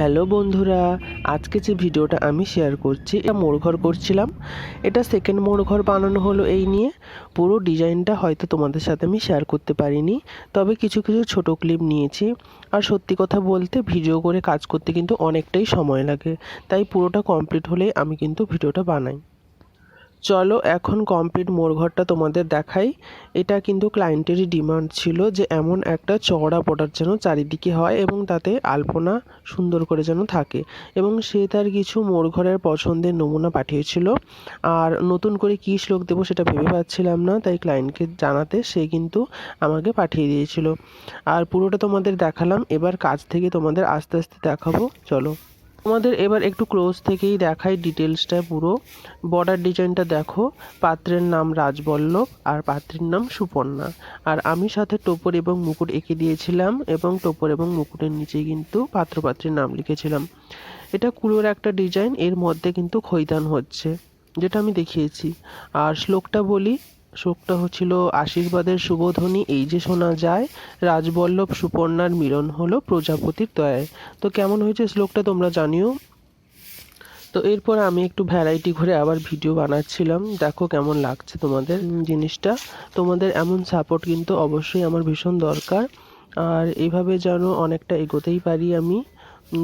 Hello বন্ধুরা, আজকে যে ভিডিওটা আমি শেয়ার করছি, এটা মোড়ঘর করছিলাম। এটা সেকেন্ড মোড়ঘর বানানো হলো এই নিয়ে। পুরো ডিজাইনটা হয়তো তোমাদের সাথে আমি শেয়ার করতে পারিনি। তবে কিছু কিছু ছোট ক্লিপ নিয়েছি। আর সত্যি কথা বলতে ভিডিও করে কাজ করতে কিন্তু অনেকটাই সময় লাগে। তাই পুরোটা কমপ্লিট হলেই আমি কিন্তু ভিডিওটা বানাই। চলো এখন কমপ্লিট মোড়ঘরটা তোমাদের দেখাই। এটা কিন্তু ক্লায়েন্টেরই ডিমান্ড ছিল যে এমন একটা চওড়া বর্ডার যেন চারিদিকে হয় এবং তাতে আলপনা সুন্দর করে যেন থাকে এবং সে তার কিছু মোড়ঘরের পছন্দের নমুনা পাঠিয়েছিল। আর নতুন করে কী শ্লোক দেবো সেটা ভেবে পাচ্ছিলাম না, তাই ক্লায়েন্টকে জানাতে সে কিন্তু আমাকে পাঠিয়ে দিয়েছিল। আর পুরোটা তোমাদের দেখালাম, এবার কাজ থেকে তোমাদের আস্তে আস্তে দেখাবো, চলো। তোমাদের এবার একটু ক্লোজ থেকেই দেখাই ডিটেলসটা পুরো। বর্ডার ডিজাইনটা দেখো, পাত্রের নাম রাজবল্লভ আর পাত্রের নাম সুপর্ণা। আর আমি সাথে টোপর এবং মুকুট এঁকে দিয়েছিলাম এবং টোপর এবং মুকুটের নিচে কিন্তু পাত্রপাত্রীর নাম লিখেছিলাম। এটা কুলোর একটা ডিজাইন এর মধ্যে কিন্তু খৈতান হচ্ছে, যেটা আমি দেখিয়েছি। আর শ্লোকটা বলি শ্লোকটা হচ্ছিল আশীর্বাদের শুভধ্বনি এই যে শোনা যায়, রাজবল্লভ সুপর্ণার মিলন হলো প্রজাপতির দয়ায়। তো কেমন হয়েছে শ্লোকটা তোমরা জানিও? তো এরপর আমি একটু ভ্যারাইটি ঘুরে আবার ভিডিও বানাচ্ছিলাম। দেখো কেমন লাগছে তোমাদের জিনিসটা। তোমাদের এমন সাপোর্ট কিন্তু অবশ্যই আমার ভীষণ দরকার। আর এভাবে যেন অনেকটা এগোতেই পারি আমি।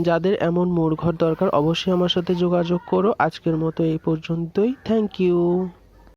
যাদের এমন মোড়ঘর দরকার, অবশ্যই আমার সাথে যোগাযোগ করো। আজকের মতো এই পর্যন্তই। Thank you